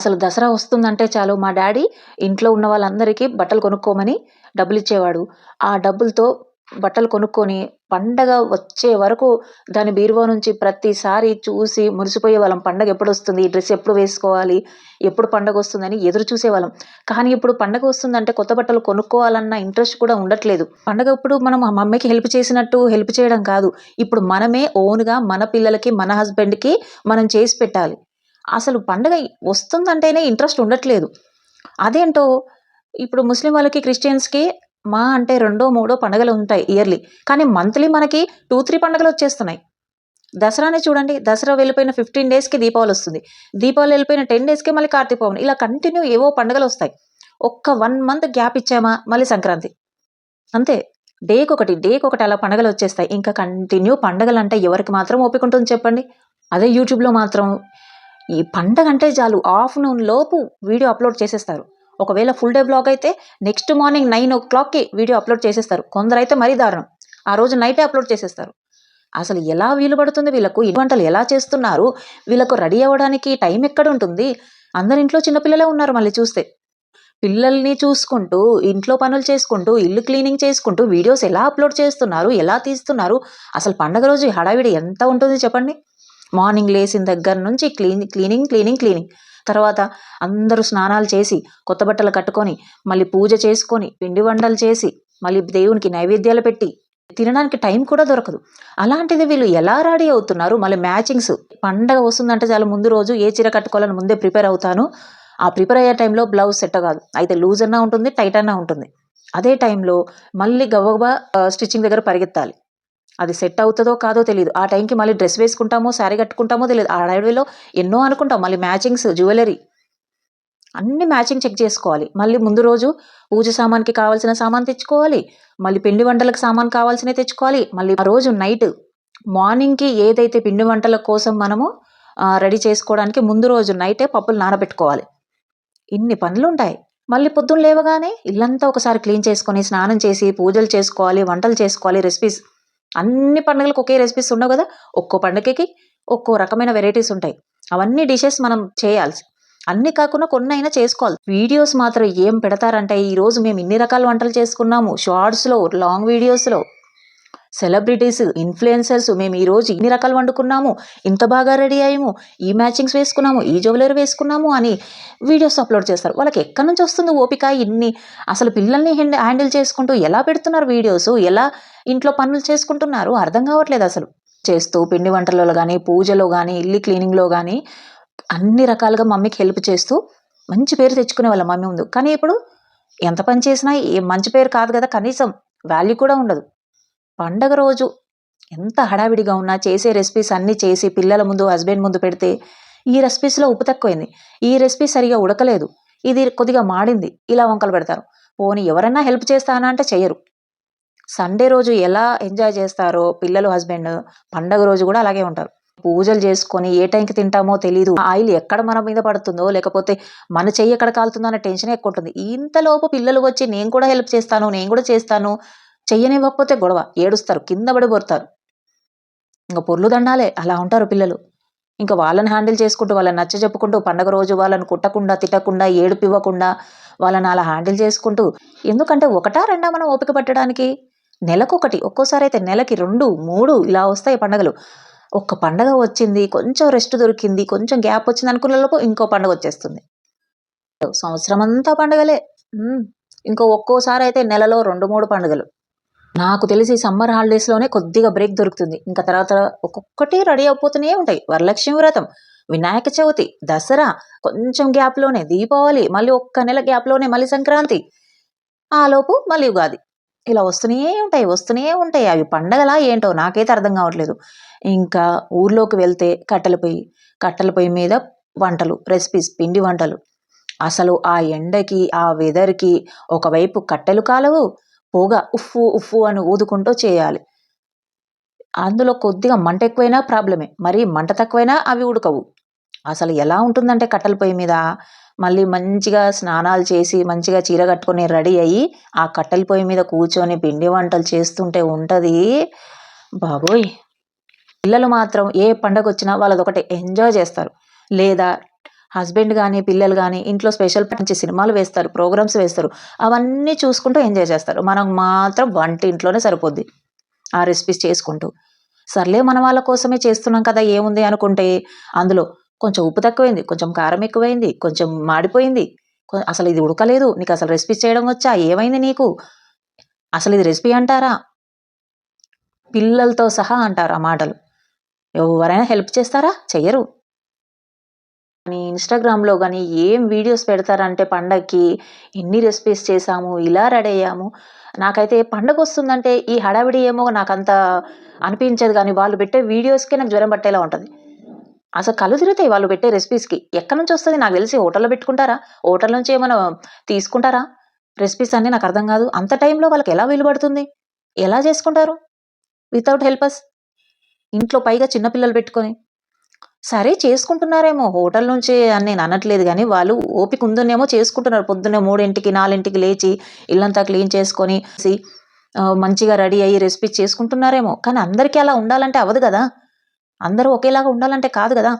అసలు దసరా వస్తుందంటే చాలు. మా డాడీ ఇంట్లో ఉన్న వాళ్ళందరికీ బట్టలు కొనుక్కోమని డబ్బులు ఇచ్చేవాడు ఆ డబ్బులతో బట్టలు కొనుక్కొని పండగ వచ్చే వరకు దాని బీరువా నుంచి ప్రతిసారి చూసి మురిసిపోయే వాళ్ళం. పండగ ఎప్పుడు వస్తుంది ఈ డ్రెస్ ఎప్పుడు వేసుకోవాలి? ఎప్పుడు పండగ వస్తుందని ఎదురు చూసేవాళ్ళం. కానీ ఇప్పుడు పండగ వస్తుందంటే కొత్త బట్టలు కొనుక్కోవాలన్న ఇంట్రెస్ట్ కూడా ఉండట్లేదు. పండగ ఇప్పుడు మనం మా మమ్మీకి హెల్ప్ చేసినట్టు హెల్ప్ చేయడం కాదు. ఇప్పుడు మనమే ఓన్గా మన పిల్లలకి మన హస్బెండ్కి మనం చేసి పెట్టాలి. అసలు పండుగ వస్తుందంటేనే ఇంట్రెస్ట్ ఉండట్లేదు. అదేంటో ఇప్పుడు ముస్లిం వాళ్ళకి క్రిస్టియన్స్కి మా అంటే రెండో మూడో పండుగలు ఉంటాయి ఇయర్లీ. కానీ మంత్లీ మనకి టూ త్రీ పండుగలు వచ్చేస్తున్నాయి. దసరానే చూడండి దసరా వెళ్ళిపోయిన ఫిఫ్టీన్ డేస్కి దీపావళి వస్తుంది. దీపావళి వెళ్ళిపోయిన టెన్ డేస్కి మళ్ళీ కార్తీక పౌర్ణమి. ఇలా కంటిన్యూ ఏవో పండుగలు వస్తాయి. ఒక్క వన్ మంత్ గ్యాప్ ఇచ్చామా? మళ్ళీ సంక్రాంతి. అంతే. డేకి ఒకటి డేకి ఒకటి అలా పండుగలు వచ్చేస్తాయి. ఇంకా కంటిన్యూ పండుగలు అంటే ఎవరికి మాత్రం ఓపిక ఉంటుంది చెప్పండి. అదే యూట్యూబ్లో మాత్రం ఈ పండగ అంటే చాలు ఆఫ్టర్నూన్ లోపు వీడియో అప్లోడ్ చేసేస్తారు. ఒకవేళ ఫుల్ డే బ్లాగ్ అయితే నెక్స్ట్ మార్నింగ్ నైన్ ఓ క్లాక్కి వీడియో అప్లోడ్ చేసేస్తారు. కొందరైతే మరీ దారుణం. ఆ రోజు నైటే అప్లోడ్ చేసేస్తారు. అసలు ఎలా వీలు పడుతుంది వీళ్ళకు? ఈ వంటలు ఎలా చేస్తున్నారు? వీళ్ళకు రెడీ అవ్వడానికి టైం ఎక్కడ ఉంటుంది? అందరి ఇంట్లో చిన్నపిల్లలే ఉన్నారు మళ్ళీ చూస్తే. పిల్లల్ని చూసుకుంటూ ఇంట్లో పనులు చేసుకుంటూ ఇల్లు క్లీనింగ్ చేసుకుంటూ వీడియోస్ ఎలా అప్లోడ్ చేస్తున్నారు? ఎలా తీస్తున్నారు? అసలు పండగ రోజు హడావిడి ఎంత ఉంటుంది చెప్పండి? మార్నింగ్ లేచిన దగ్గర నుంచి క్లీన్ క్లీనింగ్ క్లీనింగ్ క్లీనింగ్. తర్వాత అందరూ స్నానాలు చేసి కొత్త బట్టలు కట్టుకొని మళ్ళీ పూజ చేసుకొని పిండి వంటలు చేసి మళ్ళీ దేవునికి నైవేద్యాలు పెట్టి తినడానికి టైం కూడా దొరకదు. అలాంటిది వీళ్ళు ఎలా రెడీ అవుతున్నారు? మళ్ళీ మ్యాచింగ్స్. పండగ వస్తుందంటే చాలా ముందు రోజు ఏ చీర కట్టుకోవాలని ముందే ప్రిపేర్ అవుతాను. ఆ ప్రిపేర్ అయ్యే టైంలో బ్లౌజ్ సెట్ కాదు. అయితే లూజ్ అన్నా ఉంటుంది టైట్ అన్నా ఉంటుంది. అదే టైంలో మళ్ళీ గవ్వగా స్టిచ్చింగ్ దగ్గర పరిగెత్తాలి. అది సెట్ అవుతుందో కాదో తెలియదు ఆ టైంకి మళ్ళీ డ్రెస్ వేసుకుంటామో శారీ కట్టుకుంటామో తెలియదు ఆ అడవిలో ఎన్నో అనుకుంటాం. మళ్ళీ మ్యాచింగ్స్ జ్యువెలరీ అన్ని మ్యాచింగ్ చెక్ చేసుకోవాలి. మళ్ళీ ముందు రోజు పూజ సామాన్కి కావాల్సిన సామాన్ తెచ్చుకోవాలి. మళ్ళీ పిండి వంటలకు సామాన్ కావాల్సినవి తెచ్చుకోవాలి. మళ్ళీ ఆ రోజు నైట్ మార్నింగ్కి ఏదైతే పిండి వంటల కోసం మనము రెడీ చేసుకోవడానికి ముందు రోజు నైటే పప్పులు నానబెట్టుకోవాలి. ఇన్ని పనులు ఉంటాయి మళ్ళీ పొద్దున్న లేవగానే ఇల్లంతా ఒకసారి క్లీన్ చేసుకొని స్నానం చేసి పూజలు చేసుకోవాలి వంటలు చేసుకోవాలి రెసిపీస్ అన్ని పండుగలకు ఒకే రెసిపీస్ ఉండవు కదా? ఒక్కో పండుగకి ఒక్కో రకమైన వెరైటీస్ ఉంటాయి. అవన్నీ డిషెస్ మనం చేయాల్సి అన్ని కాకుండా కొన్ని అయినా చేసుకోవాలి. వీడియోస్ మాత్రం ఏం పెడతారంటే ఈరోజు మేము ఇన్ని రకాల వంటలు చేసుకున్నాము. షార్ట్స్లో లాంగ్ వీడియోస్లో సెలబ్రిటీస్ ఇన్ఫ్లుయెన్సర్స్ మేము ఈరోజు ఇన్ని రకాలు వండుకున్నాము. ఇంత బాగా రెడీ అయ్యాము. ఈ మ్యాచింగ్స్ వేసుకున్నాము. ఈ జువెలరీ వేసుకున్నాము అని వీడియోస్ అప్లోడ్ చేస్తారు. వాళ్ళకి ఎక్కడి నుంచి వస్తుంది ఓపిక? ఇన్ని అసలు పిల్లల్ని హ్యాండిల్ చేసుకుంటూ ఎలా పెడుతున్నారు వీడియోస్? ఎలా ఇంట్లో పనులు చేసుకుంటున్నారు? అర్థం కావట్లేదు అసలు. చేస్తూ పిండి వంటలలో కానీ పూజలో కానీ ఇల్లు క్లీనింగ్లో కానీ అన్ని రకాలుగా మమ్మీకి హెల్ప్ చేస్తూ మంచి పేరు తెచ్చుకునే వాళ్ళ మమ్మీ ముందు. కానీ ఇప్పుడు ఎంత పని చేసినా ఏ మంచి పేరు కాదు కదా కనీసం వాల్యూ కూడా ఉండదు. పండగ రోజు ఎంత హడావిడిగా ఉన్నా చేసే రెసిపీస్ అన్నీ చేసి పిల్లల ముందు హస్బెండ్ ముందు పెడితే ఈ రెసిపీస్లో ఉప్పు తక్కువైంది. ఈ రెసిపీ సరిగా ఉడకలేదు. ఇది కొద్దిగా మాడింది. ఇలా వంకలు పెడతారు. పోనీ ఎవరైనా హెల్ప్ చేస్తానా అంటే చేయరు సండే రోజు ఎలా ఎంజాయ్ చేస్తారో పిల్లలు హస్బెండ్ పండగ రోజు కూడా అలాగే ఉంటారు. పూజలు చేసుకొని ఏ టైంకి తింటామో తెలియదు ఆయిల్ ఎక్కడ మన మీద పడుతుందో లేకపోతే మన చెయ్యి ఎక్కడ కాలుతుందో అనే టెన్షన్ ఎక్కువ ఉంటుంది. ఇంతలోపు పిల్లలు వచ్చి నేను కూడా హెల్ప్ చేస్తాను నేను కూడా చేస్తాను చెయ్యనివ్వకపోతే గొడవ. ఏడుస్తారు. కింద పడి పొరుతారు ఇంకా పొర్లు దండాలే. అలా ఉంటారు పిల్లలు. ఇంకా వాళ్ళని హ్యాండిల్ చేసుకుంటూ వాళ్ళని నచ్చ చెప్పుకుంటూ పండగ రోజు వాళ్ళని కుట్టకుండా తిట్టకుండా ఏడుపివ్వకుండా వాళ్ళని అలా హ్యాండిల్ చేసుకుంటూ ఎందుకంటే ఒకటా రెండా మనం ఓపిక పట్టడానికి? నెలకొకటి. ఒక్కోసారి అయితే నెలకి రెండు మూడు ఇలా వస్తాయి పండగలు. ఒక్క పండగ వచ్చింది కొంచెం రెస్ట్ దొరికింది కొంచెం గ్యాప్ వచ్చింది అనుకున్న లోపు ఇంకో పండగ వచ్చేస్తుంది. సంవత్సరం అంతా పండగలే. ఇంకో ఒక్కోసారి అయితే నెలలో రెండు మూడు పండుగలు. నాకు తెలిసి సమ్మర్ హాలిడేస్లోనే కొద్దిగా బ్రేక్ దొరుకుతుంది. ఇంకా తర్వాత ఒక్కొక్కటి రెడీ అయిపోతూనే ఉంటాయి. వరలక్ష్మి వ్రతం వినాయక చవితి దసరా కొంచెం గ్యాప్లోనే దీపావళి మళ్ళీ ఒక్క నెల గ్యాప్లోనే మళ్ళీ సంక్రాంతి. ఆలోపు మళ్ళీ ఉగాది. ఇలా వస్తూనే ఉంటాయి వస్తూనే ఉంటాయి. అవి పండగలా ఏంటో నాకైతే అర్థం కావట్లేదు. ఇంకా ఊర్లోకి వెళ్తే కట్టెల పొయ్యి కట్టెల పొయ్యి మీద వంటలు రెసిపీస్ పిండి వంటలు. అసలు ఆ ఎండకి ఆ వెదర్కి ఒకవైపు కట్టెలు కాలవు పొగ ఉఫ్ఫు ఉఫ్ఫు అని ఊదుకుంటూ చేయాలి. అందులో కొద్దిగా మంట ఎక్కువైనా ప్రాబ్లమే. మరి మంట తక్కువైనా అవి ఉడకవు. అసలు ఎలా ఉంటుందంటే కట్టెల పొయ్యి మీద మళ్ళీ మంచిగా స్నానాలు చేసి మంచిగా చీర కట్టుకొని రెడీ అయ్యి ఆ కట్టెల పొయ్యి మీద కూర్చొని పిండి వంటలు చేస్తుంటే ఉంటుంది. బాబోయ్! పిల్లలు మాత్రం ఏ పండగ వచ్చినా వాళ్ళది ఒకటి ఎంజాయ్ చేస్తారు. లేదా హస్బెండ్ కానీ పిల్లలు కానీ ఇంట్లో స్పెషల్ మంచి సినిమాలు వేస్తారు ప్రోగ్రామ్స్ వేస్తారు. అవన్నీ చూసుకుంటూ ఎంజాయ్ చేస్తారు. మనం మాత్రం వంటింట్లోనే సరిపోద్ది. ఆ రెసిపీస్ చేసుకుంటూ. సర్లే మన వాళ్ళ కోసమే చేస్తున్నాం కదా ఏముంది అనుకుంటే అందులో కొంచెం ఉప్పు తక్కువైంది కొంచెం కారం ఎక్కువైంది కొంచెం మాడిపోయింది. అసలు ఇది ఉడకలేదు నీకు అసలు రెసిపీస్ చేయడం వచ్చా ఏమైంది నీకు? అసలు ఇది రెసిపీ అంటారా? పిల్లలతో సహా అంటారు ఆ మాటలు. ఎవరైనా హెల్ప్ చేస్తారా? చెయ్యరు. కానీ ఇన్స్టాగ్రామ్లో కానీ ఏం వీడియోస్ పెడతారంటే పండగకి ఎన్ని రెసిపీస్ చేసాము ఇలా రెడీ అయ్యాము. నాకైతే పండగ వస్తుందంటే ఈ హడావిడి ఏమో నాకు అంత అనిపించదు కానీ వాళ్ళు పెట్టే వీడియోస్కే నాకు జ్వరం పట్టేలా ఉంటుంది. అసలు కళ్ళు తిరుగుతాయి వాళ్ళు పెట్టే రెసిపీస్కి ఎక్కడి నుంచి వస్తుంది నాకు తెలిసి హోటల్లో పెట్టుకుంటారా? హోటల్ నుంచి ఏమైనా తీసుకుంటారా? రెసిపీస్ అన్నీ నాకు అర్థం కాదు. అంత టైంలో వాళ్ళకి ఎలా వీలు పడుతుంది? ఎలా చేసుకుంటారు? వితౌట్ హెల్పర్స్ ఇంట్లో పైగా చిన్నపిల్లలు పెట్టుకొని సరే చేసుకుంటున్నారేమో హోటల్ నుంచి అని నేను అనట్లేదు కానీ వాళ్ళు ఓపిక ఉందనేమో చేసుకుంటున్నారు. పొద్దున్నే మూడింటికి నాలుగింటికి లేచి ఇల్లంతా క్లీన్ చేసుకొని మంచిగా రెడీ అయ్యి రెసిపీ చేసుకుంటున్నారేమో. కానీ అందరికీ అలా ఉండాలంటే అవ్వదు కదా. అందరూ ఒకేలాగా ఉండాలంటే కాదు కదా.